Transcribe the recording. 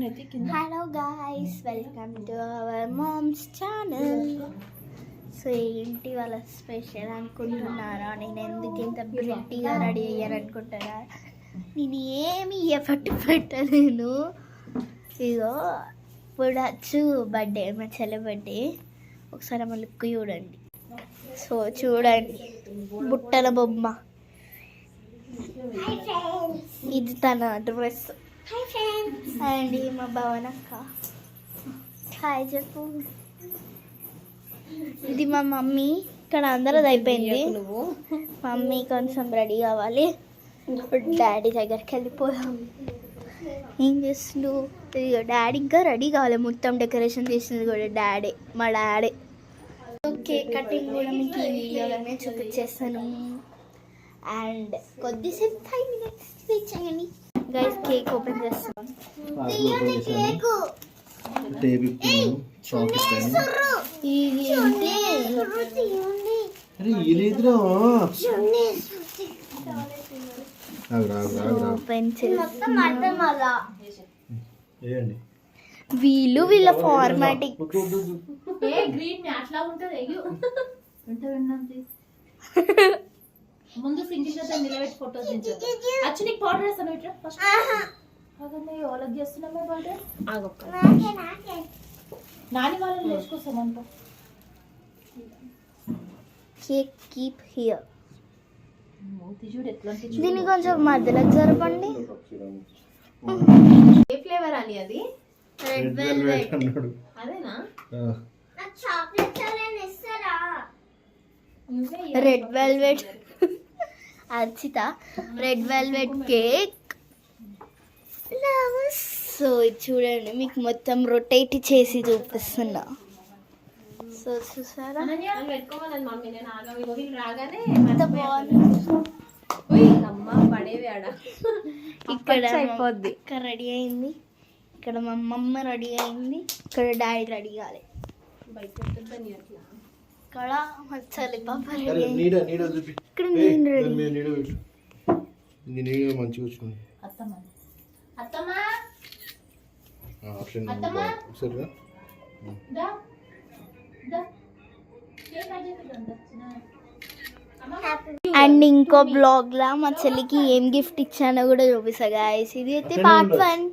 కింద hello guys welcome to our moms channel so ఏంటి వాళ్ళ స్పెషల్ అనుకుంటున్నారా? నేను ఎందుకు ఇంత బ్రిట్టిగా రెడీ అయ్యాను అనుకుంటున్నారా నేను ఏమి ఎఫర్ట్ పెట్టలేను. ఇగో ఇప్పుడు వచ్చు బర్త్డే మా చెల్లె బర్త్డే ఒకసారి మా లుక్ చూడండి. సో చూడండి. బుట్టల బొమ్మ. ఇది తన డ్రెస్ అండి మా భవనక్క. హాయ్ చెప్పు. ఇది మా మమ్మీ. ఇక్కడ అందరూ అయిపోయింది. నువ్వు. మమ్మీ కొంచెం రెడీ కావాలి. ఇప్పుడు డాడీ దగ్గరికి వెళ్ళిపోదాం. ఏం చేస్తుండు? డాడీ ఇంకా రెడీ కావాలి. మొత్తం డెకరేషన్ చేసింది కూడా డాడీ మా డాడీ. కేక్ కటింగ్ కూడా మీకు ఈ వీడియోలోనే చూపించేస్తాను. అండ్ కొద్దిసేపు ఫైవ్ మినిట్స్ చేయండి. గైస్ కేక్ ఓపెన్ చేస్తాం అరే ఇలేదురా రాగు ఓపెన్ వేయండి వీళ్ళు వీళ్ళ ఫార్మాటిక్ ముందు సింగిల్గా నిలబెట్టి ఫోటోస్ వచ్చి నీకు పౌడర్ వేస్తాను ఫస్ట్ వాళ్ళకి చేస్తున్నామే పౌడర్ నాని వాళ్ళని లేచుకొస్తామంట కేక్ కీప్ హియర్ దీన్ని కొంచెం మధ్యలో జరపండి. ఏ ఫ్లేవర్ అని అది? రెడ్ వెల్వెట్ అన్నాడు. అదేనా? Red velvet Archita red velvet cake so ఇది చూడండి మీకు మొత్తం రొటేట్ చేసి చూపిస్తున్నా. సో చూసారా? మమ్మీ ఇక్కడ అయిపోద్ది. ఇక్కడ రెడీ అయింది. ఇక్కడ మా అమ్మమ్మ రెడీ అయింది. ఇక్కడ డాడీ రెడీ కాలే. ఇక్కడ మా చలి పాప రెడీ ఇక్కడ నేను రెడీ. మంచిగా వచ్చింది. అత్తమ్మ. అత్తమ్మ! చిన్నగా. అమ్మ అండ్ ఇంకో బ్లాగ్ లా మా చెల్లికి ఏం గిఫ్ట్ ఇచ్చానో కూడా చూపిస్తా గాయస్ ఇది అయితే అట్లనే పార్ట్ ఉండదు. వన్